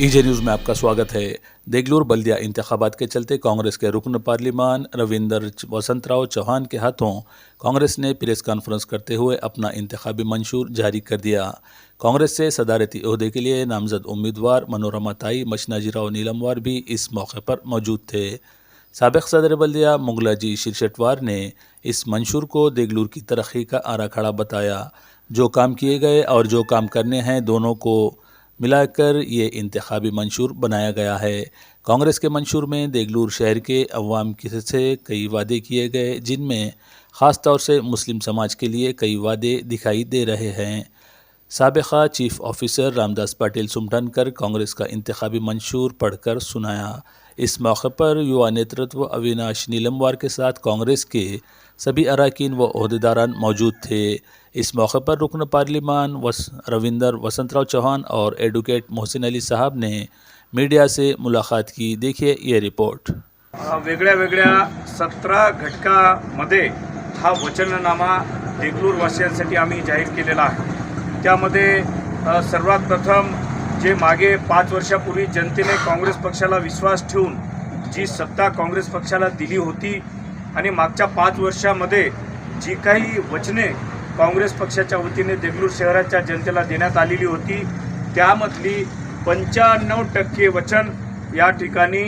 EJ news में आपका स्वागत है देगलूर बल्दिया इंतखाबात के चलते कांग्रेस के रुकन पार्लिमान रविंदर वसंतराव चौहान के हाथों कांग्रेस ने प्रेस कॉन्फ्रेंस करते हुए अपना इंतखाबी मंशूर जारी कर दिया कांग्रेस से सदारती अहदे के लिए नामजद उम्मीदवार मनोरमा ताई मशनाजीराव नीलमवार भी इस मौके पर मौजूद थे सबक सदर बल्दिया मुगलाजी शिरशटवार ने इस मंशूर को देगलूर की तरक्की का आरा खड़ा बताया जो काम किए गए और जो काम करने हैं दोनों को मिलाकर ये इंतखाबी मंशूर बनाया गया है कांग्रेस के मंशूर में देगलूर शहर के अवाम की से कई वादे किए गए जिनमें ख़ास तौर से मुस्लिम समाज के लिए कई वादे दिखाई दे रहे हैं सबका चीफ ऑफिसर रामदास पाटिल सुमटनकर कांग्रेस का इंतखाबी मंशूर पढ़कर सुनाया इस मौके पर युवा नेतृत्व अविनाश नीलमवार के साथ कांग्रेस के सभी अरकान व अहदेदारान मौजूद थे इस मौके पर रुकन पार्लिमान वस रविंदर वसंतराव चौहान और एडवोकेट मोहसिन अली साहब ने मीडिया से मुलाकात की देखिए ये रिपोर्ट अ, वेगळ्या वेगळ्या सतरा घटकामध्ये हा वचननामा देगलूर वासियांसाठी आम्ही जाहीर केलेला आहे त्यामध्ये अ, सर्वात प्रथम जे मागे पाच वर्षापूर्वी जनतेने काँग्रेस पक्षाला विश्वास ठेवून जी सत्ता काँग्रेस पक्षाला दिली होती आणि मागच्या पाच वर्षामध्ये जी काही वचने काँग्रेस पक्षाच्या वतीने देगलूर शहराच्या जनतेला देण्यात आलेली होती त्यामधली पंच्याण्णव टक्के वचन या ठिकाणी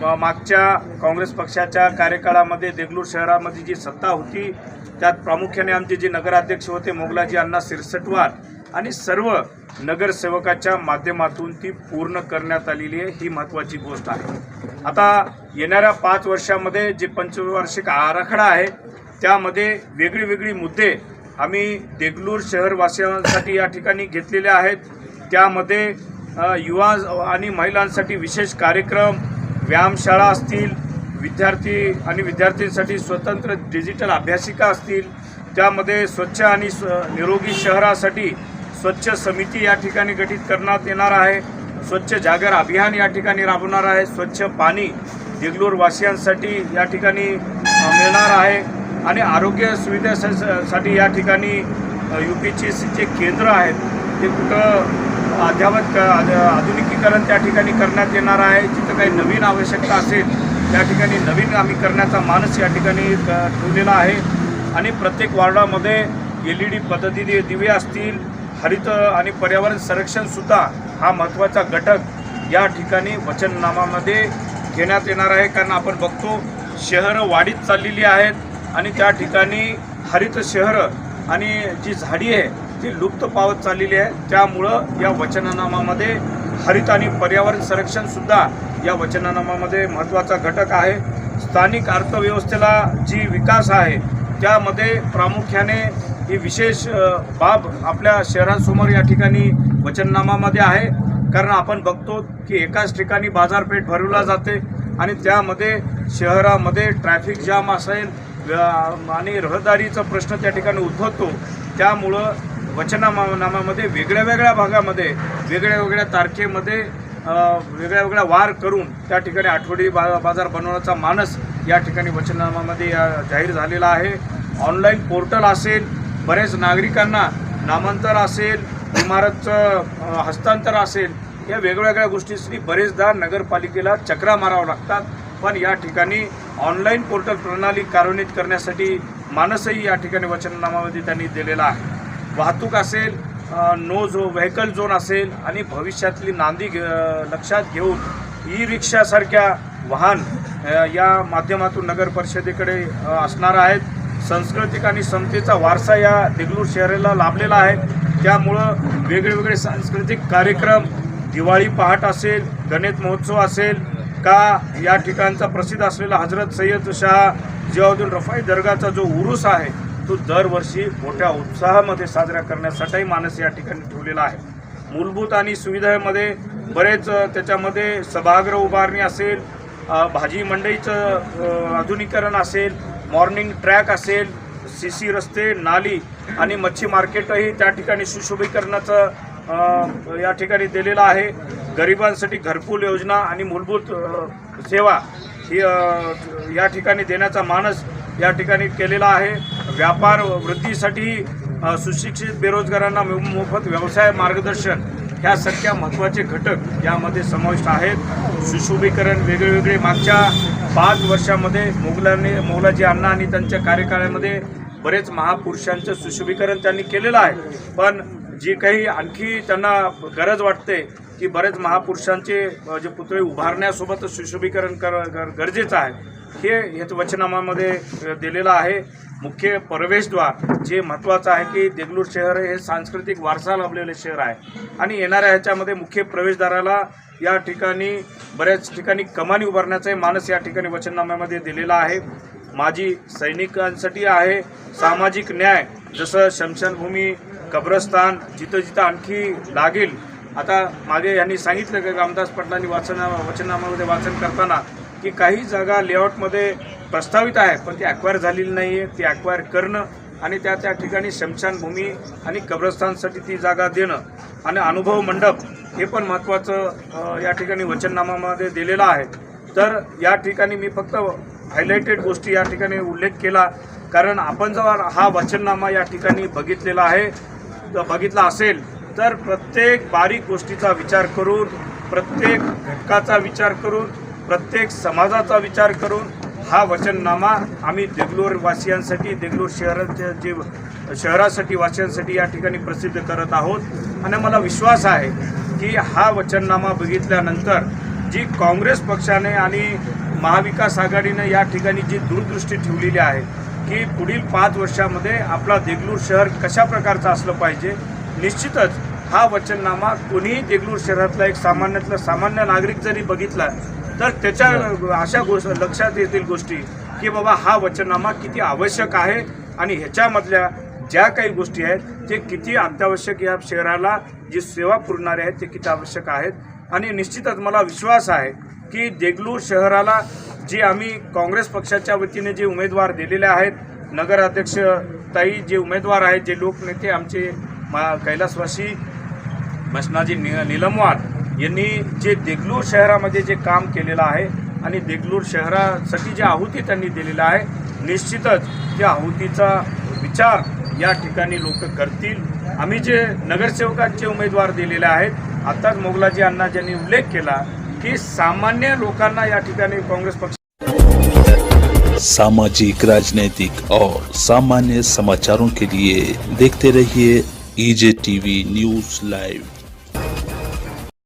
मागच्या काँग्रेस पक्षाच्या कार्यकाळामध्ये देगलूर शहरामध्ये जी सत्ता होती त्यात प्रामुख्याने आमचे जे नगराध्यक्ष होते मोगलाजी अण्णा सिरसटवार आणि सर्व नगरसेवकाच्या माध्यमातून ती पूर्ण करण्यात आलेली आहे ही महत्त्वाची गोष्ट आहे. आता येणाऱ्या पाच वर्षामध्ये जे पंचवार्षिक आराखडा आहे त्यामध्ये वेगळी वेगळी मुद्दे आम्ही देगलूर शहरवासियांसाठी या ठिकाणी घेतलेले आहेत. त्यामध्ये युवा आणि महिलांसाठी विशेष कार्यक्रम व्यायामशाळा असतील विद्यार्थी आणि विद्यार्थ्यांसाठी स्वतंत्र डिजिटल अभ्यासिका असतील त्यामध्ये स्वच्छ आणि स्व निरोगी शहरासाठी स्वच्छ समिती या ठिकाणी गठीत करण्यात येणार आहे. स्वच्छ जागर अभियान या ठिकाणी राबवणार आहे. स्वच्छ पाणी देगलूर वासियांसाठी या ठिकाणी मिळणार आहे. आणि आरोग्य सुविधेसाठी या ठिकाणी यू पी ची जे केंद्र आहेत ते कुठं अद्यावत आधुनिकीकरण त्या ठिकाणी करण्यात येणार आहे. जिथं काही नवीन आवश्यकता असेल त्या ठिकाणी नवीन आम्ही करण्याचा मानस या ठिकाणी ठेवलेला आहे. आणि प्रत्येक वॉर्डामध्ये एल ई डी पद्धतीने दिवे असतील हरित आणि पर्यावरण संरक्षणसुद्धा हा महत्त्वाचा घटक या ठिकाणी वचननामामध्ये घेण्यात येणार आहे. कारण आपण बघतो शहरं वाढीत चाललेली आहेत आणि त्या ठिकाणी हरित शहरं आणि जी झाडी आहे ती लुप्त पावत चाललेली आहे. त्यामुळं या वचननामामध्ये हरित आणि पर्यावरण संरक्षणसुद्धा या वचननामामध्ये महत्त्वाचा घटक आहे. स्थानिक अर्थव्यवस्थेला जी विकास आहे त्यामध्ये प्रामुख्याने ही विशेष बाब आपल्या शहरांसमोर या ठिकाणी वचननामामध्ये आहे. कारण आपण बघतो की एकाच ठिकाणी बाजारपेठ भरवला जाते आणि त्यामध्ये शहरामध्ये ट्रॅफिक जाम असेल आणि रहदारीचा प्रश्न त्या ठिकाणी उद्भवतो. त्यामुळं वचनामानामामध्ये वेगळ्या वेगळ्या भागामध्ये वेगळ्या वेगळ्या तारखेमध्ये वेगळ्या वेगळ्या वार करून त्या ठिकाणी आठवडी बा बाजार बनवण्याचा मानस या ठिकाणी वचननामामध्ये या जाहीर झालेला आहे. ऑनलाईन पोर्टल असेल बरेच नागरिकांना नामांतर असेल इमारतचं हस्तांतर असेल या वेगवेगळ्या गोष्टीसाठी बरेचदा नगरपालिकेला चक्रा मारावं लागतात. पण या ठिकाणी ऑनलाईन पोर्टल प्रणाली कार्यान्वित करण्यासाठी मानसही या ठिकाणी वचननामामध्ये त्यांनी दिलेला आहे. वाहतूक असेल नो झो व्हेकल झोन असेल आणि भविष्यातली नांदी घे लक्षात घेऊन ई रिक्षासारख्या वाहन या माध्यमातून नगर परिषदेकडे असणार आहेत. सांस्कृतिक आणि समतेचा वारसा या देगलूर शहराला लाभलेला आहे. त्यामुळं वेगवेगळे सांस्कृतिक कार्यक्रम दिवाळी पहाट असेल गणेश महोत्सव असेल का या ठिकाणचा प्रसिद्ध असलेला हजरत सय्यद शाह जियाउद्दीन रफाई दर्गाचा जो उरूस आहे तो दरवर्षी मोठ्या उत्साहामध्ये साजरा करण्यासाठी मानस या ठिकाणी ठेवलेला आहे. मूलभूत आणि सुविधामध्ये बरेच त्याच्यामध्ये सभागृह उभारणी असेल भाजी मंडईचं आधुनिकीकरण असेल मॉर्निंग ट्रॅक असेल सी सी रस्ते नाली आणि मच्छी मार्केटही त्या ठिकाणी सुशोभीकरणाचं या ठिकाणी दिलेलं आहे. गरिबांसाठी घरकुल योजना आणि मूलभूत सेवा ही या ठिकाणी देण्याचा मानस या ठिकाणी केलेला आहे. व्यापार वृद्धीसाठी सुशिक्षित बेरोजगारांना मोफत व्यवसाय मार्गदर्शन ह्यासारख्या महत्त्वाचे घटक यामध्ये समाविष्ट आहेत. सुशोभीकरण वेगवेगळे मागच्या पाच वर्षामध्ये मोगलांनी मोगलाजी अण्णा आणि त्यांच्या कार्यकाळामध्ये बरेच महापुरुषांचं सुशोभीकरण त्यांनी केलेलं आहे. पण जी काही आणखी त्यांना गरज वाटते की बरेच महापुरुषांचे जे पुतळे उभारण्यासोबतच सुशोभीकरण कर- गरजेचं आहे. हे हे वचनामामध्ये दिलेलं आहे. मुख्य प्रवेशद्वार जे महत्त्वाचं आहे की देगलूर शहर हे सांस्कृतिक वारसा लाभलेले शहर आहे. आणि येणाऱ्या ह्याच्यामध्ये मुख्य प्रवेशद्वाराला या ठिकाणी बऱ्याच ठिकाणी कमानी उभारण्याचाही मानस या ठिकाणी वचननाम्यामध्ये दिलेला आहे. माजी सैनिकांसाठी आहे. सामाजिक न्याय जसं शमशानभूमी कब्रस्तान जिथं जिथं आणखी लागेल. आता मागे यांनी सांगितलं की रामदास पाटलांनी वाचना वचननाम्यामध्ये वाचन करताना की काही जागा लेआउटमध्ये प्रस्तावित आहेत पण ती ॲक्वायर झालेली नाही आहे ती ॲक्वायर करणं आणि त्या त्या ठिकाणी शमशानभूमी आणि कब्रस्तानसाठी ती जागा देणं आणि अनुभव मंडप हे पण महत्त्वाचं या ठिकाणी वचननामामध्ये दिलेलं आहे. तर या ठिकाणी मी फक्त हायलाइटेड गोष्टी या ठिकाणी उल्लेख केला कारण आपण जेव्हा हा वचननामा या ठिकाणी बघितलेला आहे बघितला असेल तर प्रत्येक बारीक गोष्टीचा विचार करून प्रत्येक घटकाचा विचार करून प्रत्येक समाजाचा विचार करून हा वचननामा आम्ही देगलूर वासियांसाठी देगलूर शहराच्या जे शहरासाठी वासियांसाठी या ठिकाणी प्रसिद्ध करत आहोत. आणि मला विश्वास आहे की हा वचननामा बघितल्यानंतर जी काँग्रेस पक्षाने आणि महाविकास आघाडीने या ठिकाणी जी दूरदृष्टी ठेवलेली आहे की पुढील पाच वर्षामध्ये आपला देगलूर शहर कशा प्रकारचं असलं पाहिजे निश्चितच हा वचननामा कोणीही देगलूर शहरातला एक सामान्यातला सामान्य नागरिक जरी बघितला तर त्याच्या अशा गोष्ट लक्षात येतील गोष्टी की बाबा हा वचननामा किती आवश्यक आहे आणि ह्याच्यामधल्या ज्या काही गोष्टी आहेत ते किती अत्यावश्यक या शहराला जी सेवा पुरणारे आहेत ते किती आवश्यक आहेत. आणि निश्चितच मला विश्वास आहे की देगलूर शहराला जे आम्ही काँग्रेस पक्षाच्या वतीने जे उमेदवार दिलेले आहेत नगराध्यक्ष ताई जे उमेदवार आहेत जे लोकनेते आमचे मा कैलासवासी भस्नाजी नि निलमवार यांनी जे देगलूर शहरामध्ये जे काम केलेलं आहे आणि देगलूर शहरासाठी जे आहुती त्यांनी दिलेलं आहे निश्चितच त्या आहुतीचा विचार या ठिकाणी लोक करतील. आम्ही जे नगरसेवकांचे उमेदवार दिलेले आहेत आत्ताच मोगलाजी अण्णा ज्यांनी उल्लेख केला की सामान्य लोकांना या ठिकाणी काँग्रेस पक्ष सामाजिक राजनैतिक और सामान्य समाचारों के लिए देखते रहिए ईजे टीवी न्यूज लाइव